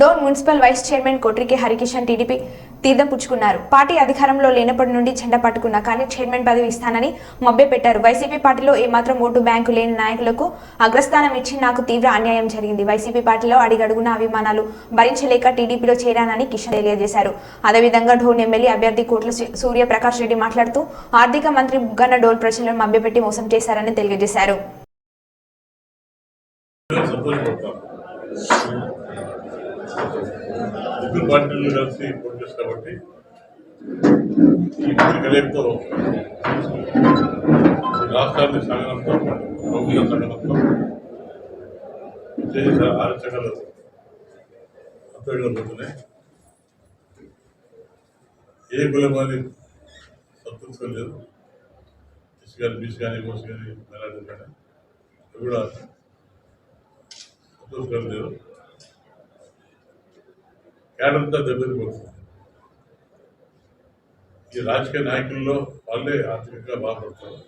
Dhone municipal vice chairman కోట్రికి Harikishan TDP తీర్థం పుచ్చుకున్నారు. పార్టీ అధికారంలో లేనప్పటి నుండి చెండ పట్టుకున్నా కానీ చైర్మన్ పదవి ఇస్తానని మభ్యపెట్టారు వైసీపీ పార్టీలో ఏమాత్రం ఓటు బ్యాంకు లేని నాయకులకు అగ్రస్థానం ఇచ్చి నాకు తీవ్ర అన్యాయం జరిగింది. వైసీపీ పార్టీలో అడిగడుగున అభిమానాలు భరించలేక టీడీపీలో చేరానని కిషన్ తెలియజేశారు. అదేవిధంగా ఢోన్ ఎమ్మెల్యే అభ్యర్థి కోట్ల సూర్యప్రకాష్ రెడ్డి మాట్లాడుతూ ఆర్థిక మంత్రి బుగ్గన్న డోల్ ప్రజలను మభ్యపెట్టి మోసం చేశారని తెలియజేశారు. సంతోషపడతాం ఇద్దరు పార్టీలు కలిసి పోటీ చేస్తారు కాబట్టి ఈ ఇద్దరు కలయికతో రాష్ట్రాన్ని సాగనంతో ప్రభుత్వ సంఘనంతో చేసే ఆలోచనలు అంతర్గతమవుతున్నాయి ఏ కులం అని సంతృప్తి లేదు ఎస్ కానీ బీసీ కానీ ఓసీ కానీ మైనార్టీ కానీ ఇవి కూడా సంతోషకరం లేదు కేడంతా దెబ్బతిపోతుంది ఈ రాజకీయ నాయకుల్లో వాళ్ళే ఆర్థికంగా బాధపడతారు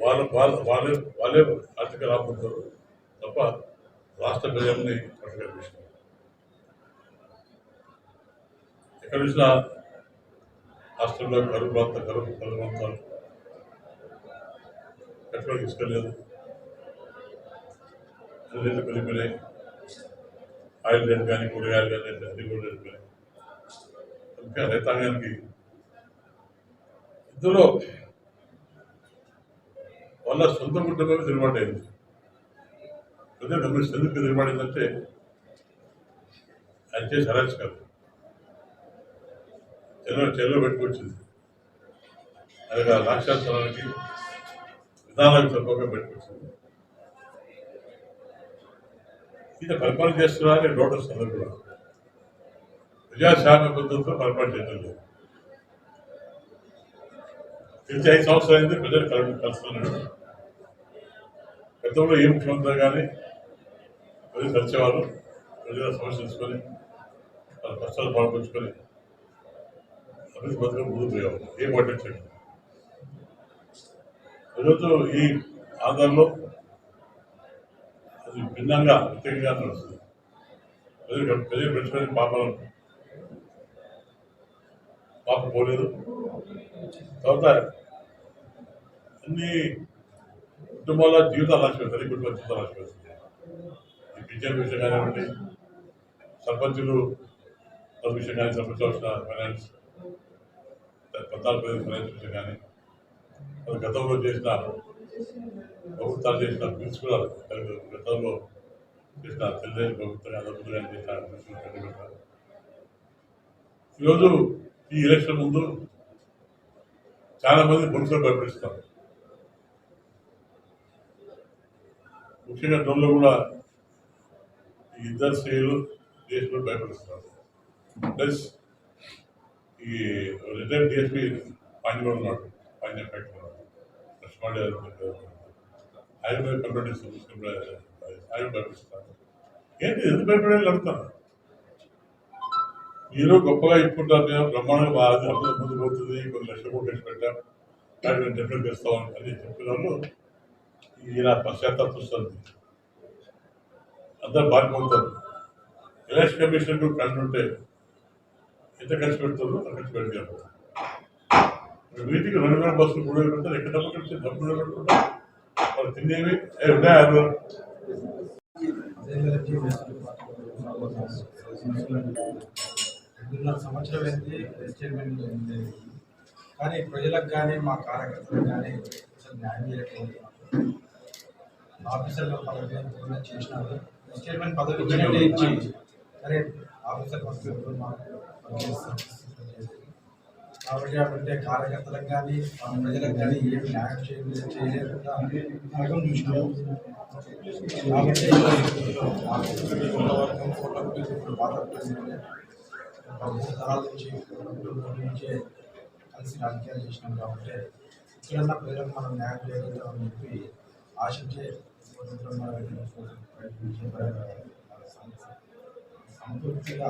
వాళ్ళ వాళ్ళ వాళ్ళే వాళ్ళే ఆర్థిక లాభపడతారు తప్ప రాష్ట్ర ప్రజల్ని పట్టుకునే ఎక్కడ చూసినా రాష్ట్రంలో కరువు ప్రాంత కరువు కరువు ప్రాంతాలు పెట్రోల్ తీసుకోలేదు రేట్లు పెరిగిపోయినాయి. ఆయిల్ కానీ కూరగాయలు కానీ రేట్లు అన్ని కూడా ఇంకా రైతాంగానికి ఇందులో వాళ్ళ సొంత కుటుంబమే తిరుగుబాటు అదే ప్రజలు ఎందుకు తిరుగుబాటు ఆయన చేసి అరాచకాలు. చెల్లో చెల్లో పెట్టుకొచ్చింది. అది రాక్షసాలకి విధానాలకు తక్కువగా పెట్టుకొచ్చింది. ఇది పరిపాలన చేస్తున్నారని నోటీస్ అందరూ కూడా ప్రజాస్వామ్య పద్ధతిలో పరిపాలన చేయడం లేదు. గడిచి ఐదు సంవత్సరాలు అయితే ప్రజలు కలు కలుస్తున్నాడు గతంలో ఏ ముఖ్యమంత్రి కానీ ప్రజలు కలిసేవారు. ప్రజల సమస్య తెలుసుకొని వాళ్ళ కష్టాలు పాల్పంచుకొని అభివృద్ధి పథకం ముందుకు పోయేవాళ్ళు ఏ పాటించండి ఈరోజు ఈ ఆంధ్రలో భిన్నంగా వ్యతిరేకంగా నడుస్తుంది. ప్రజలు ప్రజలు పెంచుకొని పాపం పాప పోలేదు. తర్వాత అన్ని కుటుంబాల జీవితాలు రాసిపోతుంది తల్లి కుటుంబ జీవితాలు రాసిపోతుంది ఈ పింఛన్ విషయం కానివ్వండి సర్పంచులు పది విషయం కానీ సర్పంచ్ వచ్చిన ఫైనాన్స్ పద్నాలుగు పదిహేను ఫైనాన్స్ విషయం కానీ గతంలో చేసిన ప్రభుత్వాలు చేసిన బిల్స్ కూడా గతంలో చేసిన తెలుగుదేశం ప్రభుత్వం అదొకటి చేసిన బిల్స్ కూడా ఈరోజు ఈ ఎలక్షన్ ముందు చాలా మంది పొలుసులు భయపడిస్తారు ముఖ్యంగా టోన్లో కూడా ఇద్దరు స్త్రీలు దేశంలో భయపడిస్తారు ప్లస్ ఈ రిటైర్డ్ డిఎస్పీ పాండ్య ఉన్నాడు పాండ్య ఫ్యాక్టరీ లక్ష్మణ్ ఆయన మీద కంప్లైంట్ ఇస్తాను ఆయన భయపడిస్తారు ఏంటి? ఎందుకు భయపడాలి అడుగుతాను మీరు గొప్పగా ఇప్పుకుంటారు నేను బ్రహ్మాండంగా బాగా అభివృద్ధి ముందుకు పోతుంది కొన్ని లక్షల కోట్లు వేసి పెట్టాం కానీ నేను డెఫినెట్ చేస్తాం అని చెప్పిన వాళ్ళు ఈయన పశ్చాత్తాపం వస్తుంది అందరు బాగుపడతారు ఎలక్షన్ కమిషన్ కళ్ళు ఉంటే ఎంత ఖర్చు పెడుతుందో అంత ఖర్చు పెట్టారు వీటికి రెండు వేల బస్సులు మూడు వేలు ఎక్కడ డబ్బులు ఖర్చు డబ్బులు వాళ్ళు తినేవి ఉన్నాయా ఆరు? రెండున్నర సంవత్సరం అయింది అయింది కానీ ప్రజలకు కానీ మా కార్యకర్తలకు కానీ అసలు న్యాయం చేయకపోతున్నారు ఆఫీసర్ల పదవి చేసినారు? చైర్మన్ పదవి ఇచ్చి సరే ఆఫీసర్ ఎవరు మాకు పనిచేస్తారు. కాబట్టి అంటే కార్యకర్తలకు కానీ ఆ ప్రజలకు కానీ ఏమి న్యాయం చేయలేదు చేయలేకుండా నరకం చూసినాము కాబట్టి కొంతవరకు కోట్ల ఇప్పుడు బాధపడుతుంది ప్రభుత్వ తరాల నుంచి కుటుంబం నుంచే కలిసి రాజకీయాలు చేసినాం కాబట్టి ఇక్కడన్నా ప్రజలకు మనం న్యాయం చేయగలుగుతామని చెప్పి ఆశించే స్వతంత్రంగా ప్రయత్నించే సంతృప్తిగా